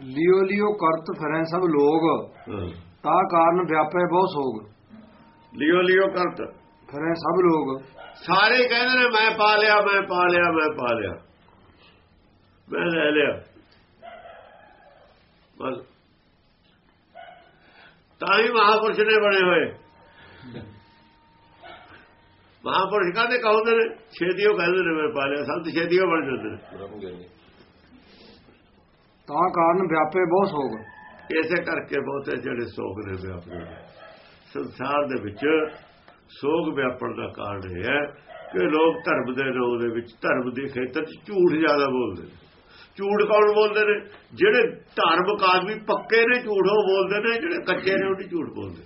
ਲਿਓ ਲਿਓ ਕਰਤ ਫਿਰੈ ਸਭ ਲੋਗ। ਤਾ ਕਾਰਨ ਵਿਆਪੈ ਬਹੁ ਸੋਗ। ਲਿਓ ਲਿਓ ਕਰਤ। ਫਿਰੈ ਸਭ ਲੋਗ। ਸਾਰੇ ਕਹਿੰਦੇ ਨੇ ਮੈਂ ਪਾ ਲਿਆ ਮੈਂ ਪਾ ਲਿਆ ਮੈਂ ਪਾ ਲਿਆ। ਮੈਂ ਲੈ ਲਿਆ। ਬਸ। ਤਾਂ ਹੀ ਮਹਾਪੁਰਸ਼ ਨੇ ਬਣੇ ਹੋਏ। ਮਹਾਪੁਰਸ਼ ਕਾਹਦੇ ਕਹੋਦੇ ਨੇ ਛੇਤੀ ਉਹ ਕਹਿੰਦੇ ਨੇ ਮੈਂ ਪਾ ਲਿਆ। ਸੰਤ ਛੇਤੀ ਉਹ ਬਣ ਜਾਂਦੇ ਨੇ। ਤਾਂ ਕਾਰਨ ਵਿਆਪੇ ਬਹੁਤ ਸੋਗ ਇਸੇ ਕਰਕੇ ਬਹੁਤੇ ਜਿਹੜੇ ਸੋਗ ਨੇ ਵਿਆਪਦੇ ਸੰਸਾਰ ਦੇ ਵਿੱਚ ਸੋਗ ਵਿਆਪਣ ਦਾ ਕਾਰਨ ਇਹ ਹੈ ਕਿ ਲੋਕ ਧਰਮ ਦੇ ਨਾਮ ਦੇ ਵਿੱਚ ਧਰਮ ਦੇ ਖੇਤਰ 'ਚ ਝੂਠ ਜ਼ਿਆਦਾ ਬੋਲਦੇ ਨੇ। ਝੂਠ ਕੌਣ ਬੋਲਦੇ ਨੇ? ਜਿਹੜੇ ਧਾਰਮਿਕ ਆਦਮੀ ਪੱਕੇ ਨੇ ਝੂਠ ਉਹ ਬੋਲਦੇ ਨੇ, ਜਿਹੜੇ ਕੱਚੇ ਨੇ ਉਹ ਨਹੀਂ ਝੂਠ ਬੋਲਦੇ।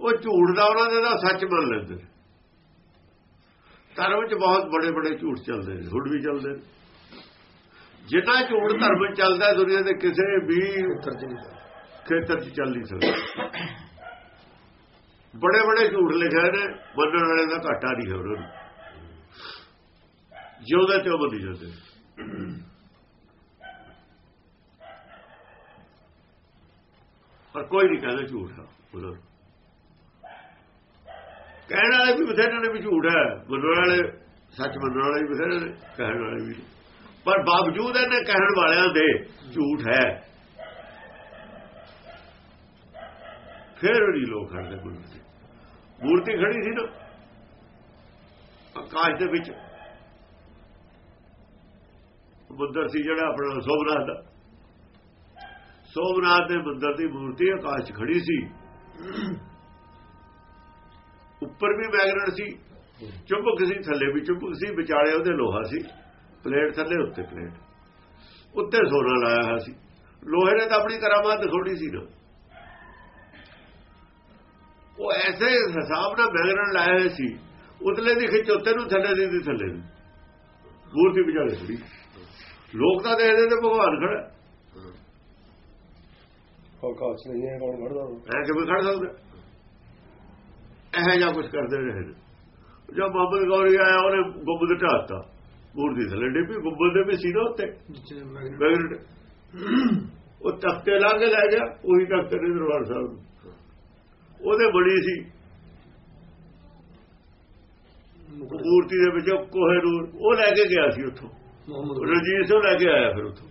ਉਹ ਝੂਠ ਦਾ ਉਹਨਾਂ ਦੇ ਦਾ ਸੱਚ ਮੰਨ ਲੈਂਦੇ ਨੇ। ਧਰਮ 'ਚ ਬਹੁਤ ਬੜੇ ਬੜੇ ਝੂਠ ਚੱਲਦੇ ਨੇ ਹੁਣ ਵੀ ਚੱਲਦੇ ਨੇ। ਜਿੰਨਾ ਝੂਠ ਧਰਮ ਚੱਲਦਾ ਦੁਨੀਆ ਦੇ ਕਿਸੇ ਵੀ ਖੇਤਰ 'ਚ ਚੱਲ ਨਹੀਂ ਸਕਦਾ। ਬੜੇ ਬੜੇ ਝੂਠ ਲਿਖੇ ਨੇ ਮੰਨਣ ਵਾਲੇ ਦਾ ਘਾਟਾ ਨਹੀਂ ਹੈ ਉਹਨਾਂ ਨੂੰ ਜਿਉਂਦੇ ਤੇ ਉਹ ਬਣੀ ਜਾਂਦੇ। ਪਰ ਕੋਈ ਨਹੀਂ ਕਹਿੰਦਾ ਝੂਠ ਆ ਉਹਨਾਂ ਕਹਿਣ ਵਾਲੇ ਵੀ ਬਥੇਰੇ ਨੇ ਵੀ ਝੂਠ ਹੈ। ਮੰਨਣ ਵਾਲੇ ਸੱਚ ਮੰਨਣ ਵਾਲੇ ਵੀ ਬਥੇਰੇ ਨੇ ਕਹਿਣ ਵਾਲੇ ਵੀ। ਪਰ ਬਾਵਜੂਦ ਇਹਨੇ ਕਹਿਣ ਵਾਲਿਆਂ ਦੇ ਝੂਠ ਹੈ। ਫੇਰ ਵੀ ਲੋਕ ਖੜਦੇ ਮੂਰਤੀ ਮੂਰਤੀ ਖੜੀ ਸੀ ਨਾ, ਆਕਾਸ਼ ਦੇ ਵਿੱਚ। ਮੰਦਰ ਸੀ ਜਿਹੜਾ ਆਪਣਾ ਸੋਮਨਾਥ ਦਾ। ਸੋਮਨਾਥ ਦੇ ਮੰਦਰ ਦੀ ਮੂਰਤੀ ਆਕਾਸ਼ 'ਚ ਖੜੀ ਸੀ। ਉੱਪਰ ਵੀ ਮੈਗਨੇਟ ਸੀ, ਚੁੰਬਕ ਸੀ, ਥੱਲੇ ਵੀ ਚੁੰਬਕ ਸੀ, ਵਿਚਾਲੇ ਉਹਦੇ ਲੋਹਾ ਸੀ। ਪਲੇਟ ਥੱਲੇ ਉੱਤੇ ਪਲੇਟ। ਉੱਤੇ ਸੋਨਾ ਲਾਇਆ ਹੋਇਆ ਸੀ। ਲੋਹੇ ਨੇ ਤਾਂ ਆਪਣੀ ਕਰਾਮਾਤ ਦਿਖਾਉਣੀ ਸੀ ਨਾ। ਉਹ ਐਸੇ ਹਿਸਾਬ ਨਾਲ ਮੈਗਨੇਟ ਲਾਇਆ ਹੋਇਆ ਸੀ। ਉਤਲੇ ਦੀ ਖਿੱਚ ਉੱਤੇ ਨੂੰ ਥੱਲੇ ਦੀ ਦੀ ਥੱਲੇ ਨੂੰ। ਮੂਰਤੀ ਵਿਚਾਲੇ ਖੜੀ ਲੋਕ ਤਾਂ ਦੇਖਦੇ ਤੇ ਭਗਵਾਨ ਖੜਾ। ਆਕਾਸ਼ ਨਹੀਂ ਹੈ ਕੌਣ ਖੜਦਾ ਐ ਕਿਵੇਂ ਖੜ ਸਕਦਾ? ਇਹ ਜਾਂ ਕੁਝ ਕਰਦੇ ਰਹੇ ਜਦ ਮੁਹੰਮਦ ਗੌਰੀ ਆਇਆ ਉਹਨੇ ਗੁੰਬਦ ਢਾਤਾ ਮੂਰਤੀ ਥੱਲੇ ਡਿੱਪੀ ਗੁੰਬਦ ਦੇ ਵੀ ਸੀ ਨਾ ਉੱਤੇ ਮੈਗਨੇਟ। ਉਹ ਤਖਤੇ ਲਾ ਕੇ ਲੈ ਗਿਆ ਉਹੀ ਤਖਤੇ ਨੇ ਦਰਬਾਰ ਸਾਹਿਬ ਉਹਦੇ ਬੜੀ ਸੀ। ਮੂਰਤੀ ਦੇ ਵਿੱਚ ਕੋਹੇ ਨੂਰ ਉਹ ਲੈ ਕੇ ਗਿਆ ਸੀ ਉੱਥੋਂ। ਰਣਜੀਤ ਸਿੰਘ ਲੈ ਕੇ ਆਇਆ ਫਿਰ ਉੱਥੋਂ।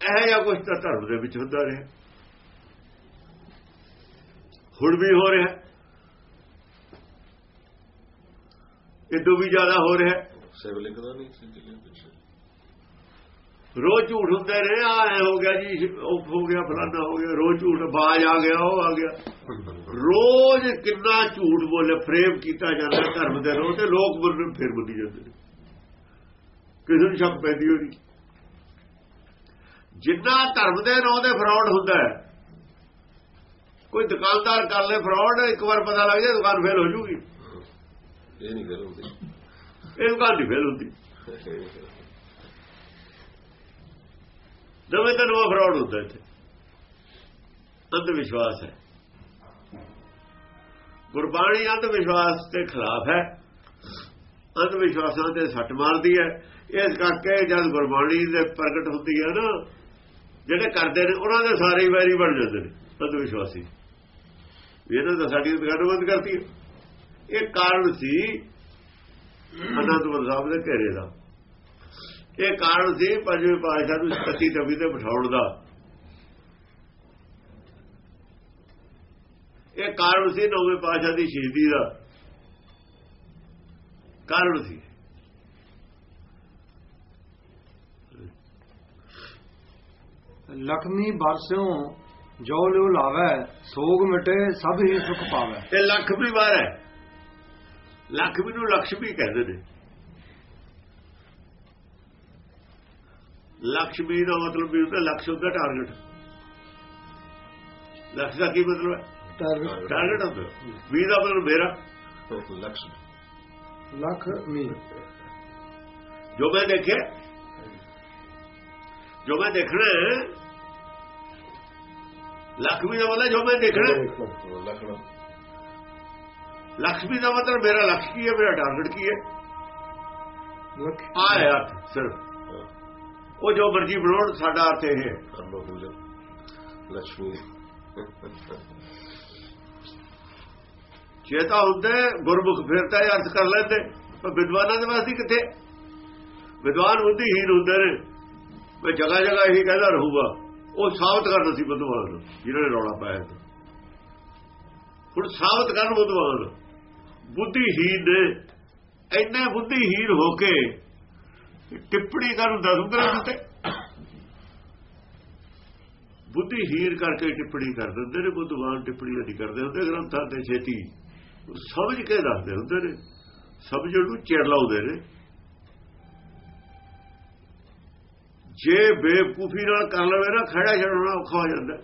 ਇਹ ਜਾਂ ਕੁਝ ਤਾਂ ਧਰਮ ਦੇ ਵਿੱਚ ਹੁੰਦਾ ਰਿਹਾ। ਹੁਣ ਵੀ ਹੋ ਰਿਹਾ। ਇਦੋਂ ਵੀ ਜ਼ਿਆਦਾ ਹੋ ਰਿਹਾ। ਸਿਵਲਿੰਗ ਦਾ ਨਹੀਂ ਸੀ ਰੋਜ਼ ਝੂਠ ਹੁੰਦੇ ਨੇ ਆ ਐ ਹੋ ਗਿਆ ਜੀ ਉਹ ਹੋ ਗਿਆ ਫਲਾਣਾ ਹੋ ਗਿਆ ਰੋਜ਼ ਝੂਠ ਬਾਜ ਆ ਗਿਆ ਉਹ ਆ ਗਿਆ। ਰੋਜ਼ ਕਿੰਨਾ ਝੂਠ ਬੋਲੇ ਫਰੇਮ ਕੀਤਾ ਜਾਂਦਾ ਧਰਮ ਦੇ ਰੋਹ ਤੇ ਲੋਕ ਮੰਨਣ ਫਿਰ ਮੰਨੀ ਜਾਂਦੇ ਨੇ। ਕਿਸੇ ਨੂੰ ਸ਼ੱਕ ਪੈਂਦੀ ਹੋਣੀ। ਜਿੰਨਾ ਧਰਮ ਦੇ ਨਾਂ ਦੇ ਫਰਾਡ ਹੁੰਦਾ ਹੈ। ਕੋਈ ਦੁਕਾਨਦਾਰ ਕਰ ਲੈ ਫਰਾਡ ਇੱਕ ਵਾਰ ਪਤਾ ਲੱਗ ਜਾਏ ਦੁਕਾਨ ਫੇਲ ਹੋ ਜੂਗੀ। ਇਹ ਨਹੀਂ ਗੱਲ ਹੁੰਦੀ। ਇਹ ਦੁਕਾਨ ਨਹੀਂ ਫੇਲ ਹੁੰਦੀ। ਨਵੇਂ ਤਾਂ ਨਵਾਂ ਫਰਾਡ ਹੁੰਦਾ ਇੱਥੇ ਅੰਧ ਵਿਸ਼ਵਾਸ ਹੈ। ਗੁਰਬਾਣੀ ਅੰਧ ਵਿਸ਼ਵਾਸ ਦੇ ਖਿਲਾਫ ਹੈ। ਅੰਧ ਵਿਸ਼ਵਾਸਾਂ ਤੇ ਸੱਟ ਮਾਰਦੀ ਹੈ। ਇਸ ਕਰਕੇ ਜਦ ਗੁਰਬਾਣੀ ਦੇ ਪ੍ਰਗਟ ਹੁੰਦੀ ਹੈ ਨਾ, ਜਿਹੜੇ ਕਰਦੇ ਨੇ, ਉਹਨਾਂ ਦੇ ਸਾਰੇ ਵੈਰੀ ਬਣ ਜਾਂਦੇ ਨੇ ਅੰਧ ਵਿਸ਼ਵਾਸੀ ਇਹਨਾਂ ਦਾ ਸਾਡੀ ਦੁਕਾਨ ਬੰਦ ਕਰਤੀ ਹੈ। ਇਹ ਕਾਰਨ ਸੀ ਅਨੰਦਪੁਰ ਸਾਹਿਬ ਦੇ ਘੇਰੇ ਦਾ। ਇਹ ਕਾਰਨ ਸੀ ਪੰਜਵੇਂ ਪਾਤਸ਼ਾਹ ਨੂੰ ਸਤੀ ਤਵੀ ਤੇ ਬਿਠਾਉਣ ਦਾ। ਇਹ ਕਾਰਨ ਸੀ ਨੌਵੇਂ ਪਾਤਸ਼ਾਹ ਦੀ ਸ਼ਹੀਦੀ ਦਾ। ਕਾਰਨ ਸੀ। ਲਖਮੀ ਬਰਸਿਓ ਜੋ ਲਿਓ ਲਾਵੇ ਸੋਗ ਮਿਟੇ ਸਭ ਹੀ ਸੁਖ ਪਾਵੇ। ਇਹ ਲੱਖ ਵੀ ਵਾਰ ਹੈ। ਲక్ష్ਮੀ ਨੂੰ ਲక్ష్ਮੀ ਕਹਿੰਦੇ ਨੇ। ਲక్ష్ਮੀ ਦਾ ਮਤਲਬ ਵੀ ਹੁੰਦਾ ਲਕਸ਼ ਹੁੰਦਾ ਟਾਰਗੇਟ ਲਕਸ਼ ਦਾ ਕੀ ਮਤਲਬ ਹੈ? ਟਾਰਗੇਟ ਟਾਰਗੇਟ ਹੁੰਦਾ। ਵੀ ਦਾ ਮਤਲਬ ਮੇਰਾ। ਲక్ష్ਮੀ ਲక్ష్ਮੀ ਜੋ ਮੈਂ ਦੇਖੇ ਜੋ ਮੈਂ ਦੇਖਣਾ ਲక్ష్ਮੀ ਦਾ ਮਤਲਬ ਜੋ ਮੈਂ ਦੇਖਣਾ ਲక్ష్ਮੀ ਲక్ష్ਮੀ ਦਾ ਮਤਲਬ ਮੇਰਾ ਲਕਸ਼ ਕੀ ਹੈ ਮੇਰਾ ਟਾਰਗੇਟ ਕੀ ਹੈ? ਆਇਆ ਸਿਰਫ। ਉਹ ਜੋ ਮਰਜ਼ੀ ਬਣਾਉਣ ਸਾਡਾ ਅਰਥ ਇਹ ਹੈ। ਲక్ష్ਮੀ ਚੇਤਾ ਹੁੰਦਾ ਗੁਰਮੁਖ ਫਿਰਦਾ ਅਰਥ ਕਰ ਲੈਂਦੇ। ਪਰ ਵਿਦਵਾਨਾਂ ਦੇ ਵਾਸਤੇ ਕਿੱਥੇ? ਵਿਦਵਾਨ ਹੁੰਦੀ ਹੀ ਹੁੰਦੇ ਨੇ। ਮੈਂ ਜਗਾ ਜਗਾ ਇਹੀ ਕਹਿੰਦਾ ਰਹੂਗਾ। ਉਹ ਸਾਬਤ ਕਰਦਾ ਸੀ ਬਦਵਾਨ ਨੂੰ ਜਿਹਨਾਂ ਨੇ ਰੌਲਾ ਪਾਇਆ ਹੁਣ ਸਾਬਤ ਕਰਨ ਬਦਵਾਨ ਬੁੱਧੀਹੀਨ ਨੇ। ਇੰਨੇ ਬੁੱਧੀਹੀਨ ਹੋ ਕੇ ਟਿੱਪਣੀ ਕਰਨ ਦਸ ਗ੍ਰੰਥ ਤੇ ਬੁੱਧੀਹੀਨ ਕਰਕੇ ਟਿੱਪਣੀ ਕਰ ਦਿੰਦੇ ਨੇ, ਬੁੱਧਵਾਨ ਟਿੱਪਣੀ ਨਹੀਂ ਕਰਦੇ ਹੁੰਦੇ, ਗ੍ਰੰਥਾਂ ਤੇ ਛੇਤੀ ਸਮਝ ਕੇ ਦੱਸਦੇ ਹੁੰਦੇ ਨੇ, ਸਮਝਣ ਨੂੰ ਚਿਰ ਲਾਉਂਦੇ ਨੇ। ਜੇ ਬੇਕੂਫੀ ਨਾਲ ਕਰ ਲਵੇ ਨਾ ਖੜਾ ਛੱਡਣਾ ਔਖਾ ਹੋ ਜਾਂਦਾ।